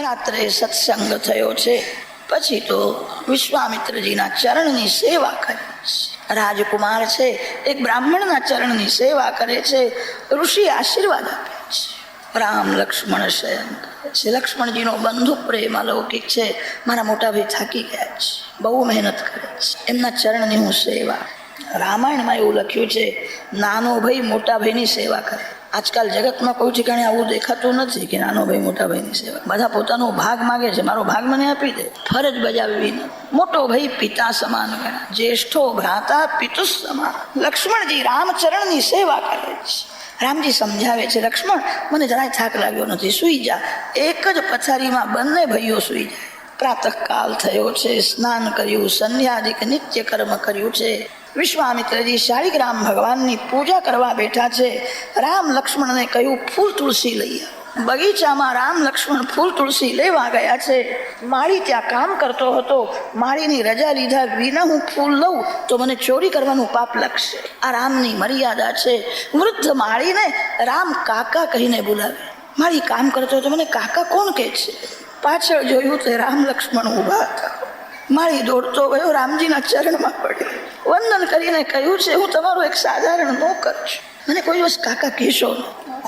રાત્રે સત્સંગ થયો છે. પછી તો વિશ્વામિત્રજીના ચરણની સેવા કરી રાજકુમાર છે, એક બ્રાહ્મણના ચરણની સેવા કરે છે. ઋષિ આશીર્વાદ આપે છે. રામ લક્ષ્મણ શયન છે. લક્ષ્મણજીનો બંધુ પ્રેમ અલૌકિક છે. મારા મોટા ભાઈ થાકી ગયા છે. બહુ મહેનત કરે છે. એમના ચરણની હું સેવા. રામાયણમાં એવું લખ્યું છે, નાનો ભાઈ મોટા ભાઈની સેવા કરે આજકાલ જગતમાં કોઈ ઠેકાણે આવું દેખાતું નથી કે નાનો ભાઈ, મોટા ભાઈની સેવા. બધા પોતાનો ભાગ માગે છે. મારો ભાગ મને આપી દે. ફરજ બજાવવી મોટો ભાઈ પિતા સમાન જ્યેષ્ઠો ભ્રાતા પિતુ સમાન. લક્ષ્મણજી રામચરણની સેવા કરે છે. રામજી સમજાવે છે, લક્ષ્મણ, મને જરાય થાક લાગ્યો નથી. સુઈ જા. એક જ પથારીમાં બંને ભાઈઓ સુઈ જાય. પ્રાતઃકાલ થયો છે, સ્નાન કર્યું સંન્યાદિક નિત્ય કર્મ કર્યું છે. વિશ્વામિત્રજી શાળીગ્રામ ભગવાનની પૂજા કરવા બેઠા છે. રામ લક્ષ્મણને કહ્યું, ફૂલ તુલસી લઈએ બગીચામાં રામ લક્ષ્મણ ફૂલ તુલસી લેવા ગયા છે. માળી ત્યાં કામ કરતો હતો. માળીની રજા લીધા વિના હું ફૂલ લઉં તો મને ચોરી કરવાનું પાપ લાગશે. આ રામની મર્યાદા છે. વૃદ્ધ માળીને રામ કાકા કહીને બોલાવે. માળી કામ કરતો હતો મને કાકા કોણ કહે છે? પાછળ જોયું તે રામ લક્ષ્મણ ઊભા હતા. માળી દોડતો ગયો, રામજીના ચરણમાં પડ્યો. વંદન કરીને કહ્યું છે, હું તમારો એક સાધારણ નોકર છું. મને કોઈ દિવસ કાકા કહેશો.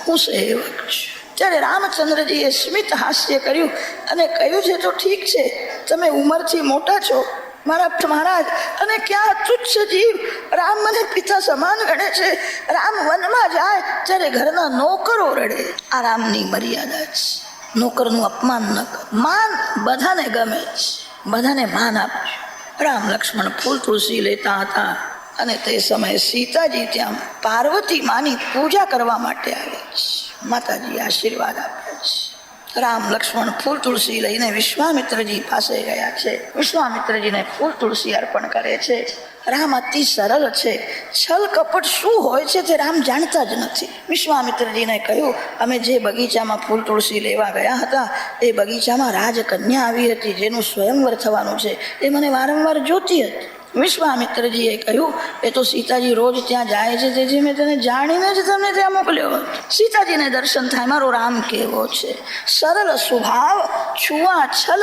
હું સેવક છું. ત્યારે રામચંદ્રજીએ સ્મિત હાસ્ય કર્યું અને કહ્યું છે, તો ઠીક છે, તમે ઉંમરથી મોટા છો. મારા મહારાજ, અને ક્યાં તુચ્છ જીવ? રામ મને પિતા સમાન ગણે છે. રામ વનમાં જાય, ત્યારે ઘરના નોકરો રડે. આ રામની મર્યાદા છે. નોકરનું અપમાન ન માન બધાને ગમે છે. બધાને માન આપે રામ લક્ષ્મણ ફૂલ તુલસી લેતા હતા અને તે સમયે સીતાજી ત્યાં પાર્વતી માની પૂજા કરવા માટે આવે છે. માતાજી આશીર્વાદ આપ્યા છે. રામ લક્ષ્મણ ફૂલ તુલસી લઈને વિશ્વામિત્રજી પાસે ગયા છે. વિશ્વામિત્રજીને ફૂલ તુલસી અર્પણ કરે છે. રામ અતિ સરળ છે. છલ કપટ શું હોય છે તે રામ જાણતા જ નથી. વિશ્વામિત્રજીને કહ્યું, અમે જે બગીચામાં ફૂલ તુલસી લેવા ગયા હતા, એ બગીચામાં રાજકન્યા આવી હતી, જેનું સ્વયંવર થવાનું છે. એ મને વારંવાર જોતી હતી. વિશ્વામિત્રજીએ કહ્યું, એ તો સીતાજી રોજ ત્યાં જાય છે, તેથી મેં તેને જાણીને જ તમને ત્યાં મોકલ્યો સીતાજીને દર્શન થાય, મારો રામ કેવો છે? સરળ સ્વભાવ છુઆ છલ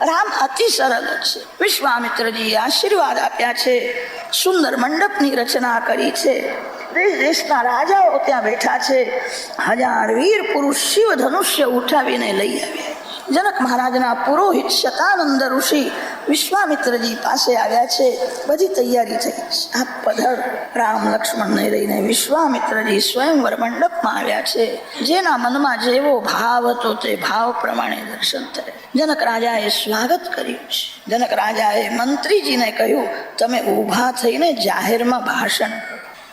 રામ અતિ સરળ છે. વિશ્વામિત્રજીએ આશીર્વાદ આપ્યા છે. સુંદર મંડપની રચના કરી છે. દેશ દેશના રાજાઓ ત્યાં બેઠા છે. હજાર વીર પુરુષ શિવ ધનુષ્ય ઉઠાવીને લઈ આવ્યા જનક મહારાજના પુરોહિત શતાનંદ ઋષિ વિશ્વામિત્રજી પાસે આવ્યા છે. બધી તૈયારી થઈ. આ પધર. રામ લક્ષ્મણને લઈને વિશ્વામિત્રજી સ્વયંવર મંડપમાં આવ્યા છે. જેના મનમાં જેવો ભાવ હતો તે ભાવ પ્રમાણે દર્શન થયા. જનક રાજાએ સ્વાગત કર્યું છે. જનક રાજાએ મંત્રીજીને કહ્યું, તમે ઊભા થઈને જાહેરમાં ભાષણ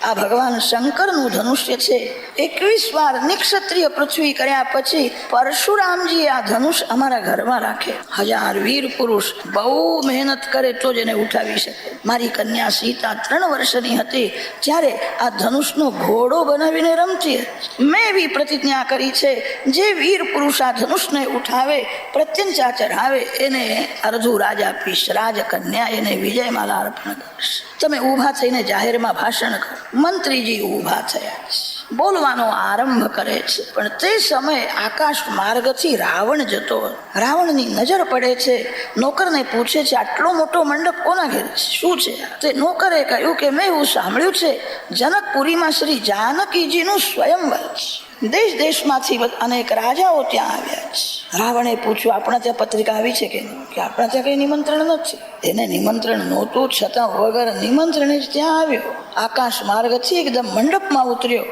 આ ભગવાન શંકરનું ધનુષ્ય છે. એકવીસ વાર નિક્ષત્રિય પૃથ્વી કર્યા પછી પરશુરામજીએ આ ધનુષ અમારા ઘરમાં રાખે. હજાર વીર પુરુષ બહુ મહેનત કરે તો જ એને ઉઠાવી શકે. મારી કન્યા સીતા ત્રણ વર્ષની હતી. જ્યારે આ ધનુષનો ઘોડો બનાવીને રમતી મેં એવી પ્રતિજ્ઞા કરી છે, જે વીર પુરુષ આ ધનુષને ઉઠાવે, પ્રત્યંચા ચઢાવે, એને અર્ધું રાજ આપીશ રાજકન્યા એને વિજયમાલા અર્પણ કરીશ. તમે ઊભા થઈને જાહેરમાં ભાષણ કરો. મંત્રીજી ઊભા થયા છે. બોલવાનો આરંભ કરે છે. પણ તે સમયે આકાશ માર્ગથી રાવણ જતો રાવણની નજર પડે છે. નોકરને પૂછે છે, આટલો મોટો મંડપ કોના ઘેર છે? શું છે? તે નોકરે કહ્યું કે, મેં એવું સાંભળ્યું છે, જનકપુરીમાં શ્રી જાનકીજીનું સ્વયંવર છે. દેશ દેશમાંથી અનેક રાજાઓ ત્યાં આવ્યા છે રાવણે પૂછ્યું, આપણા ત્યાં પત્રિકા આવી છે કે કે આપણા ત્યાં કઈ નિમંત્રણ નથી. એને નિમંત્રણ નહોતું, છતાં વગર નિમંત્રણે જ ત્યાં આવ્યો. આકાશ માર્ગથી એકદમ મંડપમાં ઉતર્યો.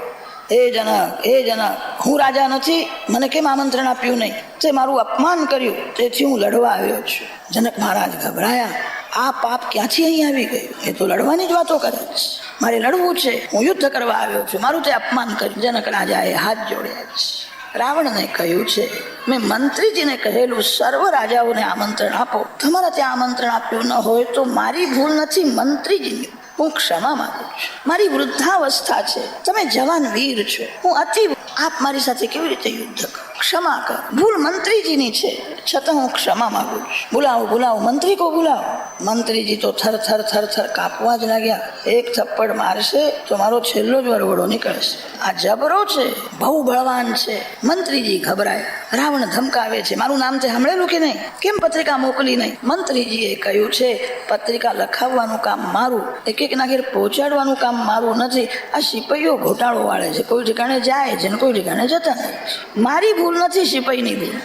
એ જનક એ જનક, હું રાજા નથી, મને કેમ આમંત્રણ આપ્યું નહીં? તે મારું અપમાન કર્યું, તેથી હું લડવા આવ્યો છું. જનક મહારાજ ગભરાયા. આ પાપ ક્યાંથી અહીં આવી ગયું? એ તો લડવાની જ વાતો કરે છે. મારે લડવું છે. હું યુદ્ધ કરવા આવ્યો છું. મારું તે અપમાન કર્યું. જનક રાજાએ હાથ જોડ્યા છે. રાવણને કહ્યું છે, મેં મંત્રીજીને કહેલું સર્વ રાજાઓને આમંત્રણ આપો. તમારા ત્યાં આમંત્રણ આપ્યું ન હોય તો મારી ભૂલ નથી મંત્રીજીની. હું ક્ષમા માંગુ છું. મારી વૃદ્ધાવસ્થા છે. તમે જવાન વીર છો. હું અતિ, આપ મારી સાથે કેવી રીતે યુદ્ધ કરો? ક્ષમા કર. ભૂલ મંત્રીજીની છે. છતાં હું ક્ષમા માંગુ બોલાવો બોલાવો મંત્રી કો બોલાવો. મંત્રીજી તો થર થર થર થર કાપવા જ લાગ્યા. એક થપ્પડ મારશે તો મારો છેલ્લો જ વરવડો નીકળશે. આ જબરો છે, બહુ બળવાન છે. મંત્રીજી ગભરાય. રાવણ ધમકાવે છે. મારું નામ તે સાંભળેલું કે નહીં? કેમ પત્રિકા મોકલી નહીં? મંત્રીજીએ કહ્યું છે, પત્રિકા લખાવવાનું કામ મારું. એક એક ના ઘેર પહોંચાડવાનું કામ મારું નથી. આ સિપાઈઓ ઘોટાળો વાળે છે. કોઈ ઠેકાણે જાય છે ને કોઈ ઠેકાણે જતા નથી. મારી ભૂલ નથી સિપાઈની ભૂલ.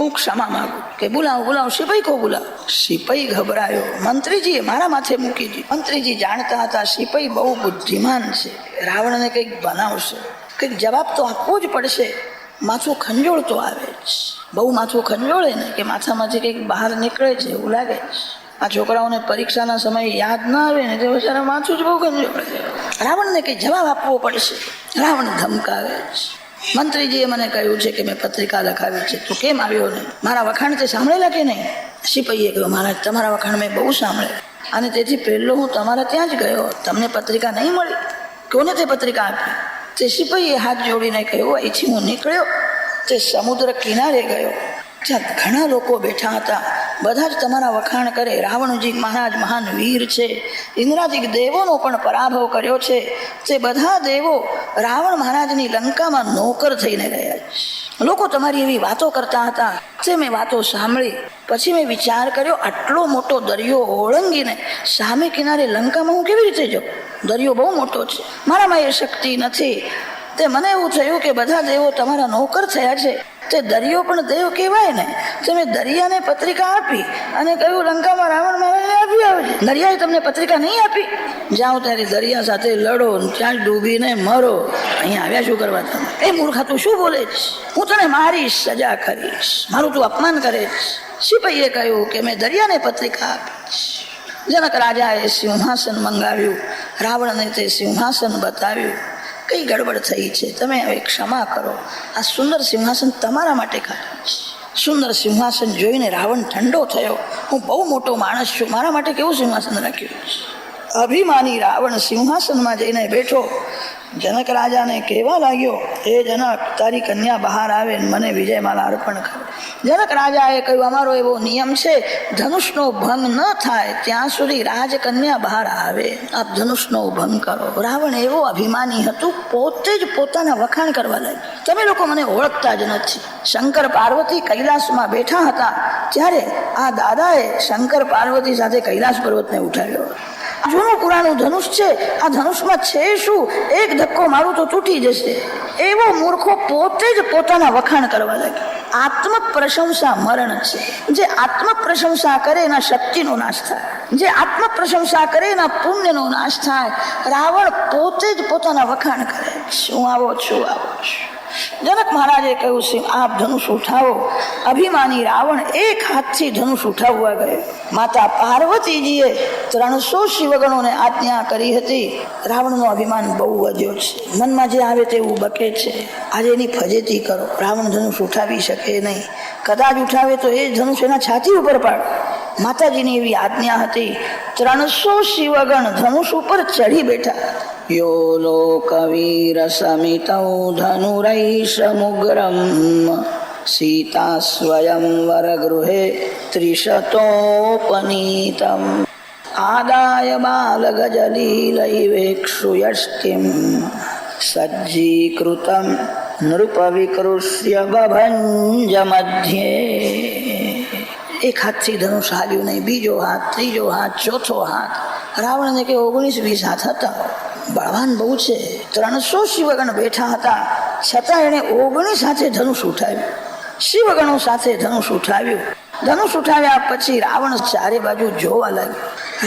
હું ક્ષમા માંગુ. કે બોલાવો બોલાવો, સિપાઈ કો બોલાવો. સિપાઈ ગભરાયો. મંત્રીજીએ મારા માથે મૂકી દીધું. મંત્રીજી જાણતા હતા સિપાઈ બહુ બુદ્ધિમાન છે. રાવણને કંઈક બનાવશે. કંઈક જવાબ તો આપવો જ પડશે. માથું ખંજોળતો આવે જ. બહુ માથું ખંજોળે ને કે માથામાંથી કંઈક બહાર નીકળે છે એવું લાગે આ છોકરાઓને પરીક્ષાના સમયે યાદ ના આવે ને તે બિચારા માથું જ બહુ ખંજોળે. રાવણને કંઈ જવાબ આપવો પડશે. રાવણ ધમકાવે છે મંત્રીજીએ મને કહ્યું છે કે મેં પત્રિકા લખાવી છે. તું કેમ આવ્યો નહીં? મારા વખાણ તે સાંભળેલા કે નહીં? સિપાહીએ કહ્યું મારા તમારા વખાણ મેં બહુ સાંભળ્યા અને તેથી પહેલો હું તમારા ત્યાં જ ગયો. તમને પત્રિકા નહીં મળી? કોને તે પત્રિકા આપી? તે સિપાહીએ હાથ જોડીને કહ્યું, અહીંથી હું નીકળ્યો. તે સમુદ્ર કિનારે ગયો. ત્યાં ઘણા લોકો બેઠા હતા. બધા જ તમારા વખાણ કરે, રાવણજી મહારાજ મહાન વીર છે. ઇન્દ્રાજી દેવોનો પણ પરાભવ કર્યો છે. તે બધા દેવો રાવણ મહારાજની લંકામાં નોકર થઈને રહ્યા છે લોકો તમારી એવી વાતો કરતા હતા. તે મેં વાતો સાંભળી, પછી મેં વિચાર કર્યો, આટલો મોટો દરિયો ઓળંગીને સામે કિનારે લંકામાં હું કેવી રીતે જાઉં? દરિયો બહુ મોટો છે. મારામાં એ શક્તિ નથી. તે મને એવું થયું કે બધા દેવો તમારા નોકર થયા છે. તે દરિયો પણ દેવ કહેવાય ને તમે દરિયાને પત્રિકા આપી અને કહ્યું, લંકામાં રાવણ મહારાજને આપી આવજે. દરિયાએ તમને પત્રિકા નહીં આપી? જાઓ ત્યારે દરિયા સાથે લડો ત્યાં ડૂબીને મરો. અહીંયા આવ્યા શું કરવા તમે? એ મૂર્ખા તું શું બોલે હું તને મારીશ સજા કરીશ. મારું તું અપમાન કરે સિપાહીએ કહ્યું કે મેં દરિયાને પત્રિકા આપી જનક રાજાએ સિંહાસન મંગાવ્યું. રાવણને તે સિંહાસન બતાવ્યું. કઈ ગડબડ થઈ છે? તમે હવે ક્ષમા કરો. આ સુંદર સિંહાસન તમારા માટે કાઢ્યું છે સુંદર સિંહાસન જોઈને રાવણ ઠંડો થયો. હું બહુ મોટો માણસ છું. મારા માટે કેવું સિંહાસન રાખ્યું? અભિમાની રાવણ સિંહાસનમાં જઈને બેઠો. જનક રાજાને કહેવા લાગ્યો, હે જનક, તારી કન્યા બહાર આવે મને વિજયમાલા અર્પણ કરે. જનક રાજાએ કહ્યું, અમારો એવો નિયમ છે, ધનુષનો ભંગ ન થાય, ત્યાં સુધી રાજકન્યા બહાર આવે. આપ ધનુષનો ભંગ કરો. રાવણ એવો અભિમાની હતું, પોતે જ પોતાના વખાણ કરવા લાગ્યું. તમે લોકો મને ઓળખતા જ નથી. શંકર પાર્વતી કૈલાસમાં બેઠા હતા, ત્યારે આ દાદાએ શંકર પાર્વતી સાથે કૈલાસ પર્વતને ઉઠાવ્યો. જૂનું પુરાણું ધનુષ છે. આ ધનુષમાં છે શું? એક ધક્કો મારું તો તૂટી જશે. એવો મૂર્ખો પોતે જ પોતાના વખાણ કરવા લાગ્યો. આત્મ પ્રશંસા મરણ છે. જે આત્મ પ્રશંસા કરે એના શક્તિનો નાશ થાય. જે આત્મ પ્રશંસા કરે એના પુણ્યનો નાશ થાય. રાવણ પોતે જ પોતાના વખાણ કરે. શું આવો છું આવો? છું જનક મહારાજે કહ્યું છે આપ ધનુષ ઉઠાવો. અભિમાની રાવણ એક હાથથી ધનુષ ઉઠાવવા ગયો. માતા પાર્વતીજીએ ત્રણસો શિવગણોને આજ્ઞા કરી હતી. રાવણનો અભિમાન બહુ વધ્યો છે. મનમાં જે આવે તેવું બકે છે. આજે એની ફજેતી કરો. રાવણ ધનુષ ઉઠાવી શકે નહીં. કદાચ ઉઠાવે તો એ ધનુષ એના છાતી ઉપર પાડો. માતાજીની એવી આજ્ઞા હતી, ત્રણસો શિવગણ ધનુષ ઉપર ચઢી બેઠા. યો लोकवीरसमितौ સમિતૌ सीता स्वयं वरगृहे આદાય બાલગજલીલૈવેક્ષુયષ્ટિમ સજ્જીકૃતમ નૃપવિકૃષ્ય બભંજ મધ્યે એક હાથથી ધનુષ હાલ્યું નહીં બીજો હાથ ત્રીજો હાથ ચોથો હાથ રાવણને કે ઓગણીસ વીસ હાથ હતા બળવાન બહુ છે. ત્રણસો શિવગણ બેઠા હતા. છતાં એણે ઓગણી સાથે ધનુષ ઉઠાવ્યું. શિવગણો સાથે ધનુષ ઉઠાવ્યું. ધનુષ ઉઠાવ્યા પછી રાવણ ચારે બાજુ જોવા લાગ્યો.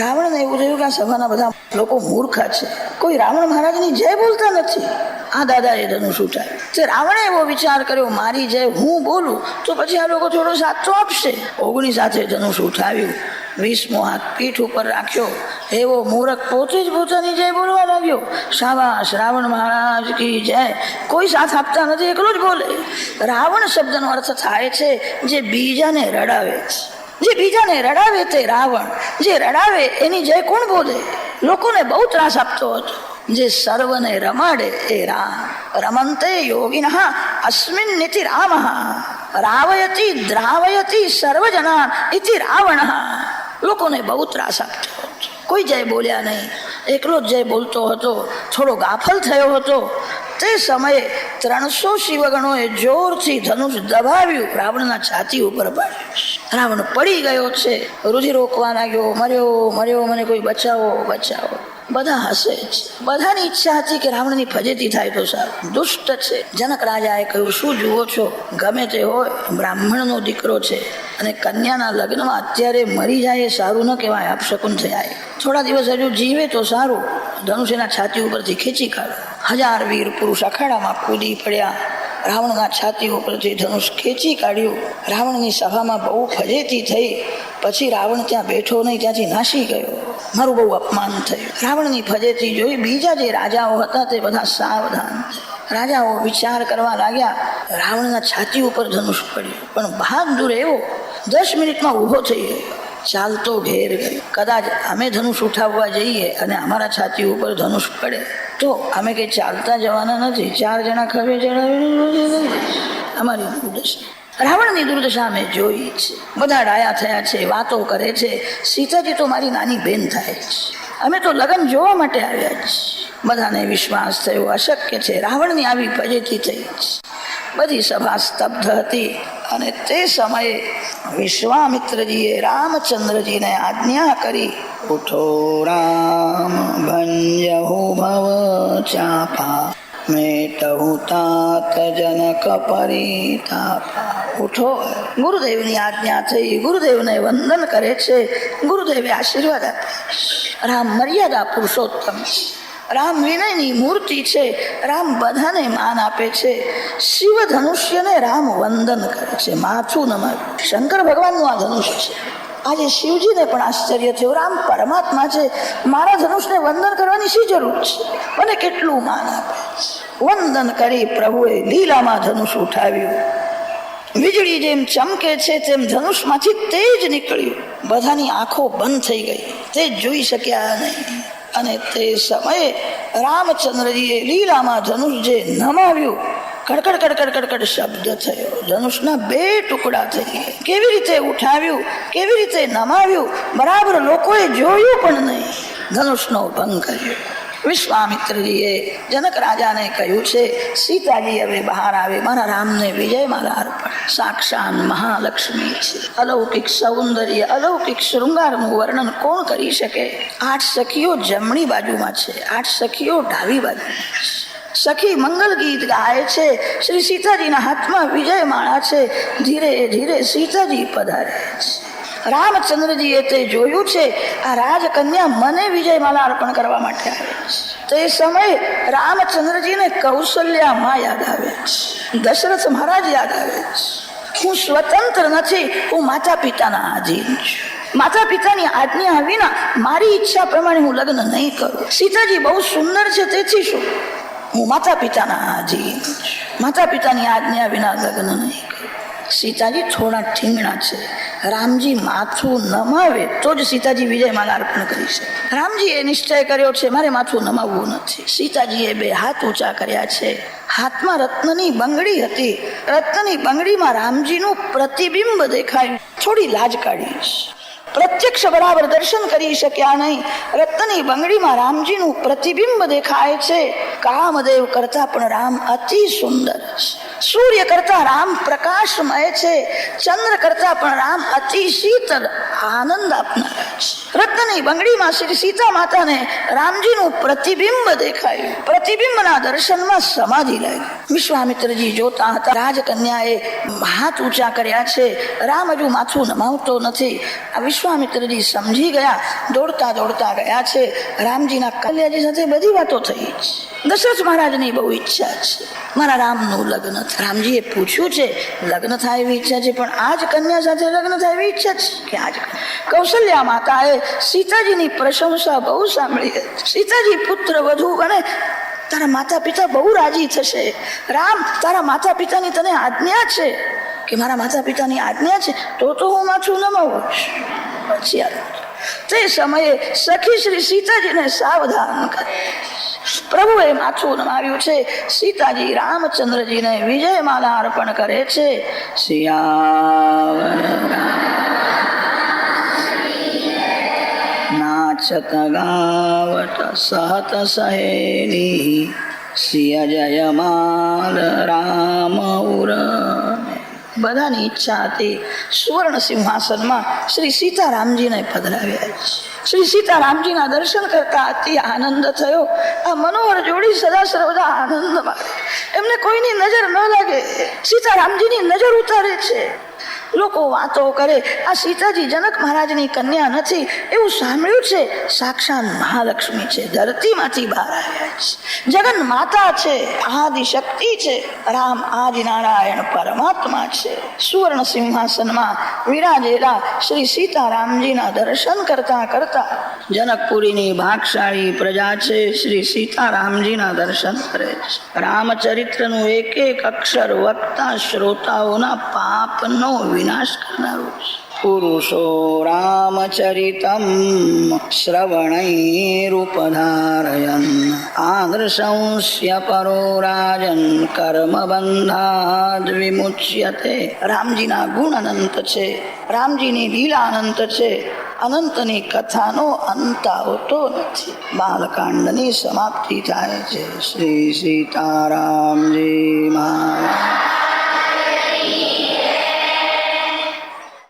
રાવણને એવું થયું કે સભાના બધા લોકો મૂર્ખા છે. કોઈ રાવણ મહારાજની જય બોલતા નથી. આ દાદાએ ધનુષ ઉઠાવ્યું. તે રાવણે એવો વિચાર કર્યો, મારી જય હું બોલું? તો પછી આ લોકો થોડો તો આપશે. ઓગણી સાથે ધનુષ ઉઠાવ્યું. વીસમો હાથ પીઠ ઉપર રાખ્યો. એવો મૂરખ પોતે જ પોતાની જય બોલવા લાગ્યો. શાબાશ, રાવણ મહારાજ કી જય. કોઈ સાથ આપતા નથી, એકલો જ બોલે. રાવણ શબ્દનો અર્થ થાય છે, જે બીજાને રડાવે જે બીજાને રડાવે તે રાવણ. જે રડાવે એની જય કોણ બોલે? લોકોને બહુ ત્રાસ આપતો હતો. જે સર્વને રમાડે એ રામ. રમંતે યોગિનઃ, અસ્મિન નીતિ રામ. રાવયતી દ્રાવયતી સર્વજના ઇતિ રાવણ. લોકોને બહુ ત્રાસ આપતો કોઈ જય બોલ્યા નહીં. એકલો જ જય બોલતો હતો. થોડો ગાફલ થયો હતો. તે સમયે ત્રણસો શિવગણોએ જોરથી ધનુષ દબાવ્યું, રાવણના છાતી ઉપર પાડ્યું. રાવણ પડી ગયો છે. રુધિર રોકવા લાગ્યો. મર્યો મર્યો, મને કોઈ બચાવો બચાવો. બધા છે બધાની ઈચ્છા હતી કે રાવણની ફજેતી થાય તો સારું. દુષ્ટ છે. જનક રાજાએ કહ્યું, શું જુઓ છો? ગમે તે હોય, બ્રાહ્મણનો દીકરો છે અને કન્યાના લગ્નમાં અત્યારે મરી જાય એ સારું ન કહેવાય આપશકુન થયા થોડા દિવસ હજુ જીવે તો સારું. ધનુષના છાતી ઉપરથી ખેંચી કાઢો હજાર વીર પુરુષ અખાડામાં કૂદી પડ્યા. રાવણના છાતી ઉપરથી ધનુષ ખેંચી કાઢ્યું, રાવણની સભામાં બહુ ફજેતી થઈ. પછી રાવણ ત્યાં બેઠો નહીં, ત્યાંથી નાસી ગયો. મારું બહુ અપમાન થયું. રાવણની ફજેતી જોઈ બીજા જે રાજાઓ હતા તે બધા સાવધાન રાજાઓ વિચાર કરવા લાગ્યા, રાવણના છાતી ઉપર ધનુષ પડ્યું. પણ બહાદુર એવો દસ મિનિટમાં ઊભો થઈ ગયો. ચાલતો ઘેર ગયો. કદાચ અમે ધનુષ ઉઠાવવા જઈએ અને અમારા છાતી ઉપર ધનુષ પડે. તો અમે કંઈ ચાલતા જવાના નથી. ચાર જણા ખભે ચડાવી અમારી દુર્દશા. રાવણની દુર્દશા અમે જોઈ છે. બધા ડાયા થયા છે, વાતો કરે છે. સીતાજી તો મારી નાની બેન થાય છે. અમે તો લગ્ન જોવા માટે આવ્યા છીએ બધાને વિશ્વાસ થયો, અશક્ય છે. રાવણની આવી પજેતી થઈ બધી સભા સ્તબ્ધ હતી અને તે સમયે વિશ્વામિત્રજીએ રામચંદ્રજીને આજ્ઞા કરી, ઉઠો રામ ભંજહુ ભવ, ચાપા, મેટહુ તાત જનક પરિતાપા. ઉઠો. ગુરુદેવની આજ્ઞા થઈ. ગુરુદેવને વંદન કરે છે. ગુરુદેવે આશીર્વાદ આપ્યા રામ મર્યાદા પુરુષોત્તમ. છે રામ વિનયની મૂર્તિ છે. રામ બધાને માન આપે છે. શિવ ધનુષ્યને રામ વંદન કરે છે. માથું નમાવ્યું. શંકર ભગવાનનું આ ધનુષ છે. આજે શિવજીને પણ આશ્ચર્ય થયું. રામ પરમાત્મા છે. મારા ધનુષને વંદન કરવાની શી જરૂર છે? મને કેટલું માન આપે? વંદન કરી પ્રભુએ લીલામાં ધનુષ ઉઠાવ્યું. વીજળી જેમ ચમકે છે, તેમ ધનુષમાંથી તેજ નીકળ્યું. બધાની આંખો બંધ થઈ ગઈ. તે જોઈ શક્યા નહીં. અને તે સમયે રામચંદ્રજીએ લીલામાં ધનુષ જે નમાવ્યું, કડકડ કડકડ કડકડ શબ્દ થયો. ધનુષના બે ટુકડા થઈ ગયા. કેવી રીતે ઉઠાવ્યું, કેવી રીતે નમાવ્યું, બરાબર લોકોએ જોયું પણ નહીં. ધનુષનો ભંગ કર્યો. વિશ્વામિત્રજીએ જનક રાજાને કહ્યું છે, સીતાજી હવે બહાર આવે. મારા રામને વિજય મારા અર્પણ. સાક્ષાત મહાલક્ષ્મી છે. અલૌકિક સૌંદર્ય, અલૌકિક શૃંગારનું વર્ણન કોણ કરી શકે? આઠ સખીઓ જમણી બાજુમાં છે. આઠ સખીઓ ડાબી બાજુમાં છે. સખી મંગલ ગીત ગાય છે. શ્રી સીતાજીના હાથમાં વિજય માળા છે. ધીરે ધીરે સીતાજી પધારે છે. રામચંદ્રજીએ તે જોયું છે. આ રાજકન્યા મને વિજયમાલા અર્પણ કરવા માટે આવે છે. તે સમયે રામચંદ્રજીને કૌશલ્યામાં યાદ આવે છે. દશરથ મહારાજ યાદ આવે છે. હું સ્વતંત્ર નથી, હું માતા પિતાના આધીન છું. માતા પિતાની આજ્ઞા વિના મારી ઈચ્છા પ્રમાણે હું લગ્ન નહીં કરું. સીતાજી બહુ સુંદર છે, તેથી શું? હું માતા પિતાના આધીન માતા પિતાની આજ્ઞા વિના લગ્ન નહીં કરું. સીતાજી થોડા ઠીંગણા છે. રામજી માથું નમાવે તો જ સીતાજી વિજય માલા અર્પણ કરી છે. રામજીએ નિશ્ચય કર્યો છે, મારે માથું નમાવવું નથી. સીતાજીએ બે હાથ ઊંચા કર્યા છે. હાથમાં રત્નની બંગડી હતી. રત્નની બંગડીમાં રામજીનું પ્રતિબિંબ દેખાયું. થોડી લાજ કાઢી પ્રત્યક્ષ બરાબર દર્શન કરી શક્યા નહીં. રત્નની બંગડીમાં રામજીનું પ્રતિબિંબ દેખાય છે. કામદેવ કરતા પણ રામ અતિ સુંદર સૂર્ય કરતા રામ પ્રકાશમય છે. ચંદ્ર કરતા પણ રામ અતિ શીતળ આનંદ આપનારા રત્નની બંગડીમાં શ્રી સીતા માતાને રામજીનું પ્રતિબિંબ દેખાયું. પ્રતિબિંબના દર્શનમાં સમાધિ લાગી. વિશ્વામિત્રજી જોતા હતા, રાજકન્યાએ હાથ ઊંચા કર્યા છે. રામ હજુ માથું નમાવતો નથી. આ વિશ્વામિત્રજી સમજી ગયા, દોડતા દોડતા ગયા છે. રામજીના કલ્યાજી સાથે બધી વાતો થઈ. છે દશરથ મહારાજની બહુ ઈચ્છા છે. મારા રામનું લગ્ન રામજીએ પૂછ્યું છે, લગ્ન થાય એવી ઈચ્છા છે, પણ આ જ કન્યા સાથે લગ્ન થાય એવી ઈચ્છા છે કે આજ કૌશલ્યા માતાએ સીતાજીની પ્રશંસા બહુ સાંભળી હતી સીતાજી પુત્ર વધુ અને તારા માતા પિતા બહુ રાજી થશે. રામ, તારા માતા પિતાની તને આજ્ઞા છે કે મારા માતા પિતાની આજ્ઞા છે, તો તો હું માથું નમાવું પછી આ તે સમયે સખી શ્રી સીતાજીને સાવધાન કરે પ્રભુએ માથું નમાવ્યું છે સીતાજી રામચંદ્રજીને વિજય માલા અર્પણ કરે છે સિયાવર નાચત ગાવત સહત સહેલી સિય જય માલ રામ ઉર બધાની ઈચ્છા હતી. સુવર્ણ સિંહાસનમાં શ્રી સીતારામજીને પધરાવ્યા. છે શ્રી સીતારામજીના દર્શન કરતા અતિ આનંદ થયો. આ મનોહર જોડી સદા સર્વદા આનંદમાં એમને કોઈની નજર ન લાગે. સીતારામજીની નજર ઉતારે છે. લોકો વાતો કરે. આ સીતાજી જનક મહારાજની કન્યા નથી. એવું સાંભળ્યું છે? સાક્ષાત મહાલક્ષ્મી છે. ધરતીમાંથી બહાર આવ્યા છે. જગન માતા છે. આદિ છે. રામ આદિ નારાયણ પરમાત્મા છે. સુવર્ણ સિંહાસનમાં વિરાજેલા શ્રી સીતારામજીના દર્શન કરતા કરતા જનકપુરીની ભાગશાળી પ્રજા છે શ્રી સીતારામજીના દર્શન કરે છે. રામચરિત્રનું એક એક અક્ષર વક્તા શ્રોતાઓના પાપનો વિનાશ કરનારો પુરુષો રામચરિતમ શ્રવણૈરુપધારયન. આદર્શંસ્ય પરો રાજન કર્મ બંધાદ વિમુચ્યતે. રામજીના ગુણ અનંત છે. રામજીની લીલા અનંત છે. અનંતની કથાનો અંત આવતો નથી. બાલકાંડની સમાપ્તિ થાય છે. શ્રી સીતારામજી મહારાજ.